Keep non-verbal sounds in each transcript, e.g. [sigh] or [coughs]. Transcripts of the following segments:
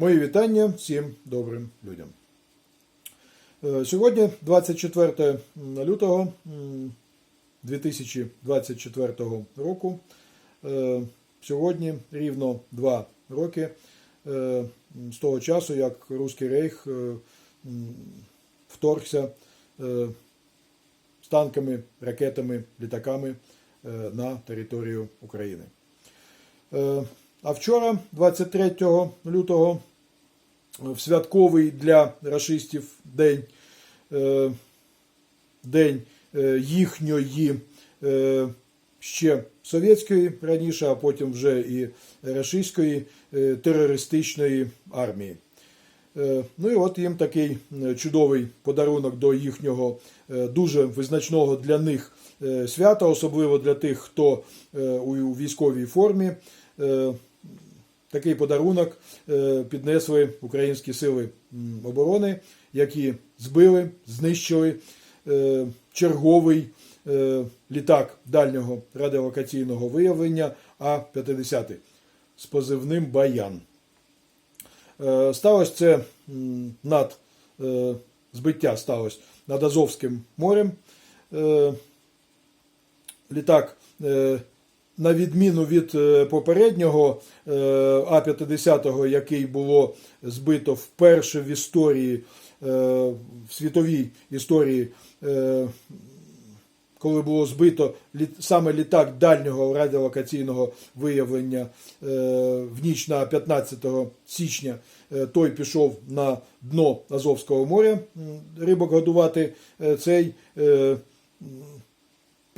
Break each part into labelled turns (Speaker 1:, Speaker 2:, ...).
Speaker 1: Мої вітання всім добрим людям. Е, Сьогодні, 24 лютого 2024 року, е, сьогодні рівно два роки е, з того часу, як Руський Рейх вторгся з танками, ракетами, літаками на територію України. Е, А вчора, 23 лютого, в святковий для рашистів день, е, день е, їхньої е, ще совєтської раніше, а потім вже і рашистської е, терористичної армії. Е, Ну і от їм такий е, чудовий подарунок до їхнього е, дуже визначного для них е, свята, особливо для тих, хто е, у військовій формі. Такий подарунок е, піднесли українські сили оборони, які збили, знищили е, черговий е, літак дальнього радіолокаційного виявлення А-50 з позивним Баян. Сталося це над збиття сталося над Азовським морем. Літак, на відміну від е, попереднього е, А-50, який було збито вперше в історії, е, в світовій історії, коли було збито саме літак дальнього радіолокаційного виявлення в ніч на 15 січня, той пішов на дно Азовського моря рибок годувати. Цей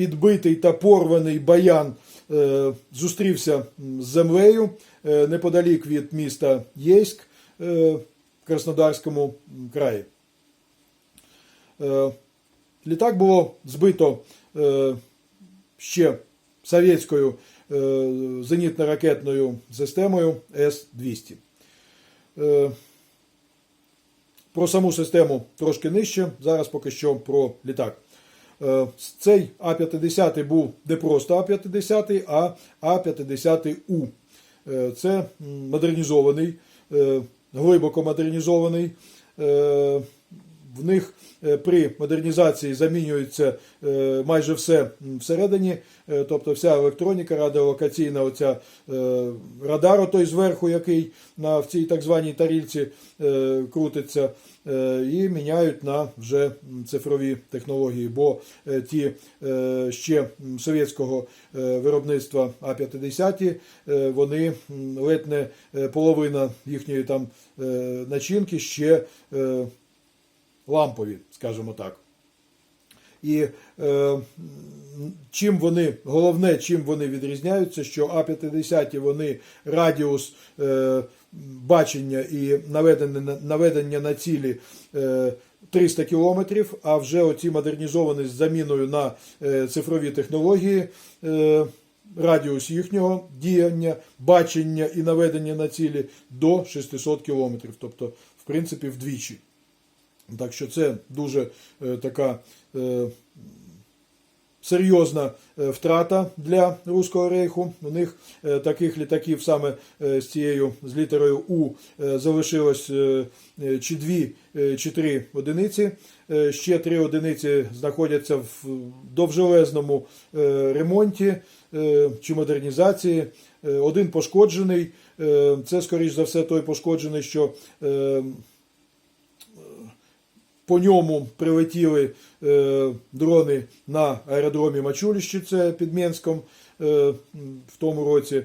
Speaker 1: підбитий та порваний баян е, зустрівся з землею е, неподалік від міста Єйськ е, в Краснодарському краї. Літак було збито ще совєтською зенітно-ракетною системою С-200. Е, Про саму систему трошки нижче. Зараз поки що про літак. Е, Цей А-50 був не просто А-50, а А-50У. Е, Це модернізований, е, глибоко модернізований. В них е, при модернізації замінюється е, майже все всередині, е, тобто вся електроніка, радіолокаційна, оця радар, той зверху, який на в цій так званій тарільці е, крутиться, і міняють на вже цифрові технології, бо ті ще совєтського виробництва А-50, е, вони ледь не половина їхньої там начинки ще лампові, скажімо так. І е, чим вони, головне, чим вони відрізняються, що А-50 вони радіус е, бачення і наведення, на- наведення на цілі е, 300 кілометрів, а вже оці модернізовані з заміною на е, цифрові технології. Е, Радіус їхнього діяння, бачення і наведення на цілі до 600 кілометрів, тобто, в принципі, вдвічі. Так що це дуже е, така е, серйозна е, втрата для Руського рейху. У них таких літаків саме з цією з літерою У залишилось чи дві, чи три одиниці. Ще три одиниці знаходяться в довжелезному ремонті чи модернізації. Один пошкоджений. Це, скоріш за все, той пошкоджений, що по ньому прилетіли е, дрони на аеродромі Мачуліщі, це під Мінськом е, в тому році.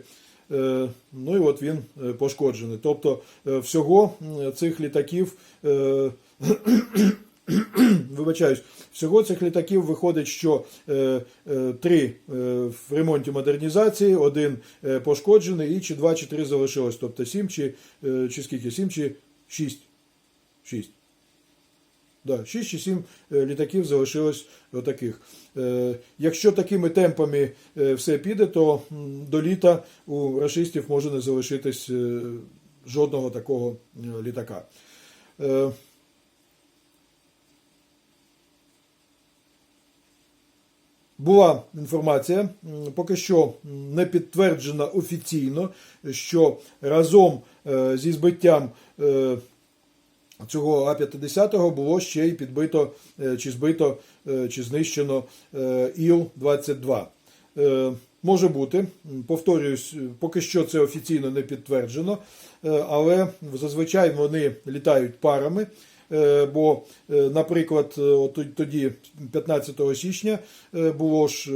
Speaker 1: Е, ну і от він е, пошкоджений. Тобто е, всього цих літаків, е, [coughs] вибачаюсь, всього цих літаків виходить, що е, е, три е, в ремонті модернізації, один е, пошкоджений, і чи два, чи три залишилось. Тобто сім чи, е, чи скільки? Сім чи шість. Шість. Да, 6 чи 7 літаків залишилось таких. Якщо такими темпами е, все піде, то до літа у рашистів може не залишитись е, жодного такого е, літака. Е, Була інформація, поки що не підтверджена офіційно, що разом е, зі збиттям е, цього А-50 було ще й підбито е, чи збито, е, чи знищено е, Іл-22. Е, Може бути, повторююсь, поки що це офіційно не підтверджено, але зазвичай вони літають парами. Бо, наприклад, тоді, 15 січня, було ж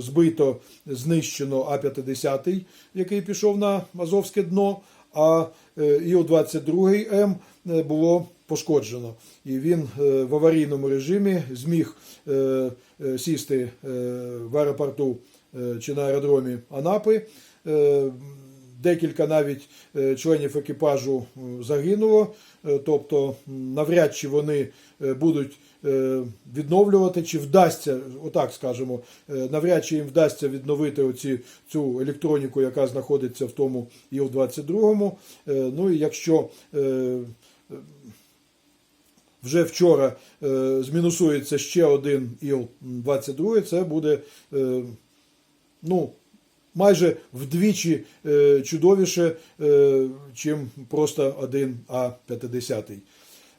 Speaker 1: збито, знищено А-50, який пішов на Азовське дно, а е, Іл-22М е, було пошкоджено. І він е, в аварійному режимі зміг е, е, сісти е, в аеропорту е, чи на аеродромі Анапи. Е, Декілька навіть е, членів екіпажу е, загинуло, Е, тобто навряд чи вони е, будуть е, відновлювати, чи вдасться, отак скажемо, е, навряд чи їм вдасться відновити оці, цю електроніку, яка знаходиться в тому Іл-22. Е, Ну і якщо е, вже вчора е, змінусується ще один Іл-22, це буде е, ну, майже вдвічі е, чудовіше, е, чим просто один А-50. Е,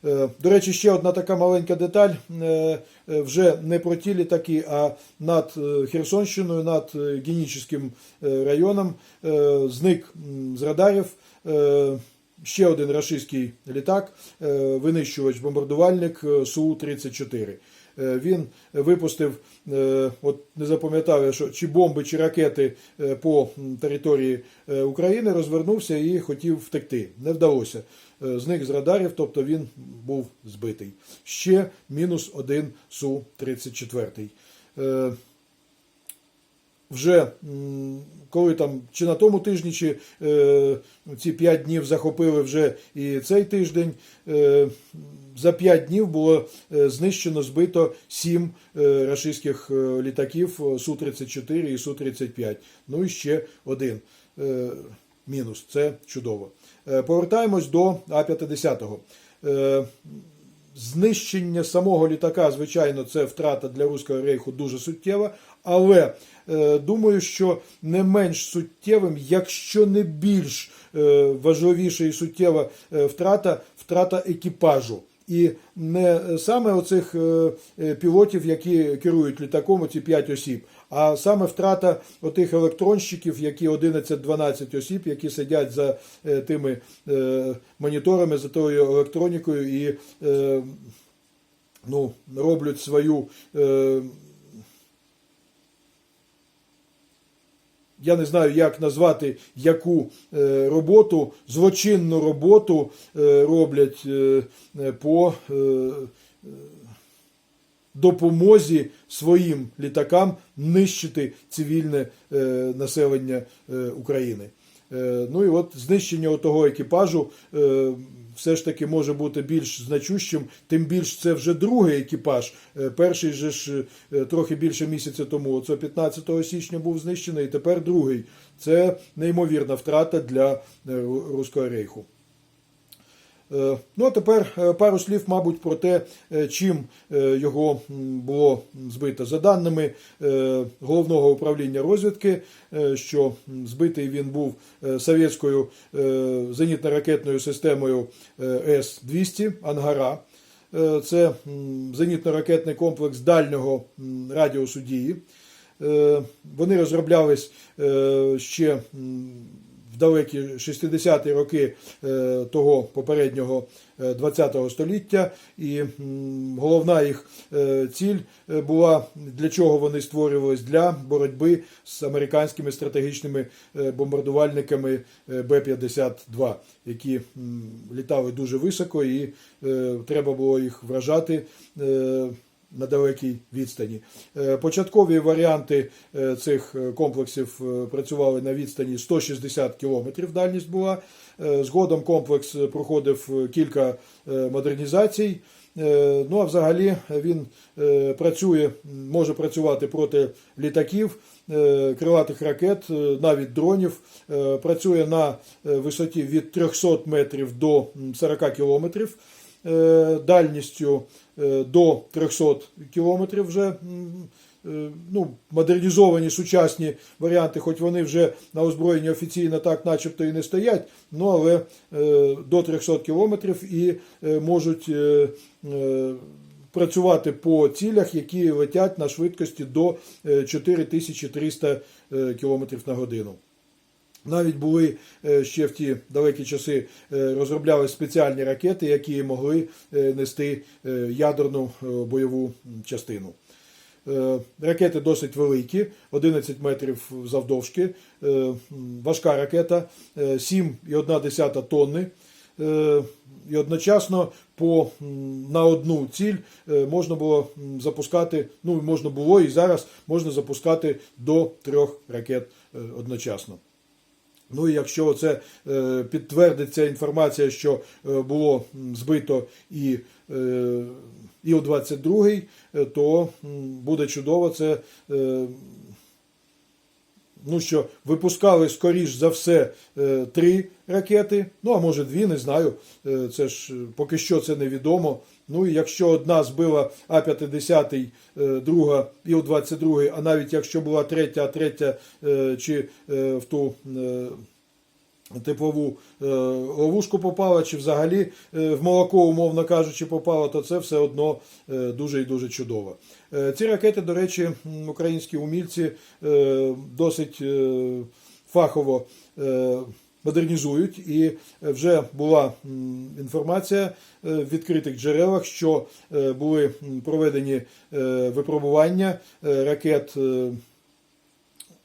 Speaker 1: До речі, ще одна така маленька деталь. Е, е, Вже не про ті літаки, а над е, Херсонщиною, над Генічським е, районом е, зник з радарів е, ще один рашистський літак, е, винищувач-бомбардувальник е, Су-34. Е, Він випустив, е, от не запам'ятав, я, що чи бомби, чи ракети е, по території України, розвернувся і хотів втекти. Не вдалося. Зник з радарів, тобто він був збитий. Ще мінус один Су-34. Е, вже коли там чи на тому тижні, чи е, ці 5 днів захопили вже і цей тиждень. Е, за 5 днів було е, знищено, збито 7 е, рашистських е, літаків е, Су-34 і Су-35. Ну і ще один е, мінус. Це чудово. Е, повертаємось до А-50. Е, Знищення самого літака, звичайно, це втрата для Руського рейху дуже суттєва, але е, думаю, що не менш суттєвим, якщо не більш е, важливіша і суттєва е, втрата втрата екіпажу. І не саме оцих пілотів, які керують літаком, оці 5 осіб, а саме втрата отих електронщиків, які 11-12 осіб, які сидять за тими моніторами, за тою електронікою і ну, роблять свою. Я не знаю, як назвати яку е, роботу, злочинну роботу е, роблять е, по допомозі своїм літакам нищити цивільне населення України. Е, Ну і от знищення того екіпажу е, все ж таки може бути більш значущим, тим більш це вже другий екіпаж. Е, Перший же ж трохи більше місяця тому, оце 15 січня був знищений, і тепер другий. Це неймовірна втрата для Руського рейху. Е, Ну, а тепер е, пару слів, мабуть, про те, е, чим його було збито. За даними головного управління розвідки, що збитий він був совєтською зенітно-ракетною системою е, С-200 Ангара. Це зенітно-ракетний комплекс дальнього радіусу дії. Вони розроблялись ще далекі 60-ті роки е, того попереднього е, 20-го століття, і головна їх е, ціль е, була для чого вони створювались для боротьби з американськими стратегічними е, бомбардувальниками е, Б-52, які літали дуже високо, і е, треба було їх вражати. На далекій відстані. Е, Початкові варіанти е, цих е, комплексів працювали на відстані 160 кілометрів. Дальність була. Згодом комплекс проходив кілька модернізацій. Ну а взагалі він працює, може працювати проти літаків, крилатих ракет, навіть дронів. Працює на висоті від 300 метрів до 40 кілометрів дальністю до 300 кілометрів вже е, ну, модернізовані сучасні варіанти, хоч вони вже на озброєнні офіційно так, начебто і не стоять, ну але е, до 300 кілометрів і е, можуть е, е, працювати по цілях, які летять на швидкості до е, 4300 е, км на годину. Навіть були е, ще в ті далекі часи е, розробляли спеціальні ракети, які могли е, нести ядерну бойову частину. Ракети досить великі, 11 метрів завдовжки, важка ракета, е, 7,1 тонни. І одночасно по, на одну ціль можна було запускати, ну можна було і зараз можна запускати до трьох ракет одночасно. Ну і якщо це е, підтвердиться інформація, що е, було збито і е, Іл-22, е, то буде чудово. Це ну що випускали скоріш за все три ракети, ну а може дві, не знаю. Це ж поки що це невідомо. Ну і якщо одна збила А-50, е, друга Іл-22, а навіть якщо була третя, а третя е, чи е, в ту теплову ловушку попала, чи взагалі в молоко, умовно кажучи, попала, то це все одно дуже і дуже чудово. Ці ракети, до речі, українські умільці досить фахово модернізують, і вже була інформація е, в відкритих джерелах, що е, були проведені е, випробування е, ракет. е,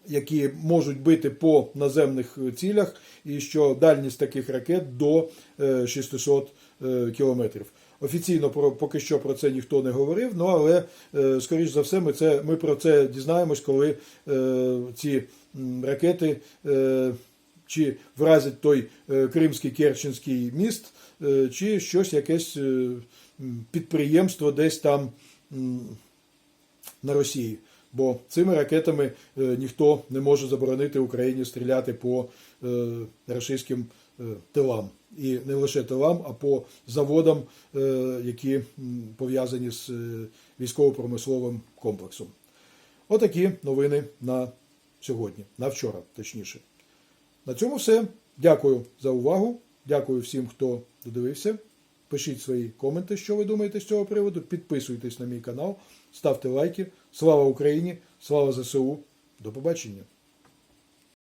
Speaker 1: які можуть бити по наземних цілях, і що дальність таких ракет до е, 600 е, кілометрів. Офіційно про поки що про це ніхто не говорив. Ну але е, скоріш за все, ми це ми про це дізнаємось, коли е, ці ракети е, чи вразять той е, Кримський Керченський міст, е, чи щось якесь е, підприємство десь там. на Росії. Бо цими ракетами ніхто не може заборонити Україні стріляти по російським тилам. І не лише тилам, а по заводам, які пов'язані з військово-промисловим комплексом. Отакі новини на сьогодні, на вчора, точніше. На цьому все. Дякую за увагу. Дякую всім, хто додивився. Пишіть свої коменти, що ви думаєте з цього приводу. Підписуйтесь на мій канал, ставте лайки. Слава Україні! Слава ЗСУ! До побачення!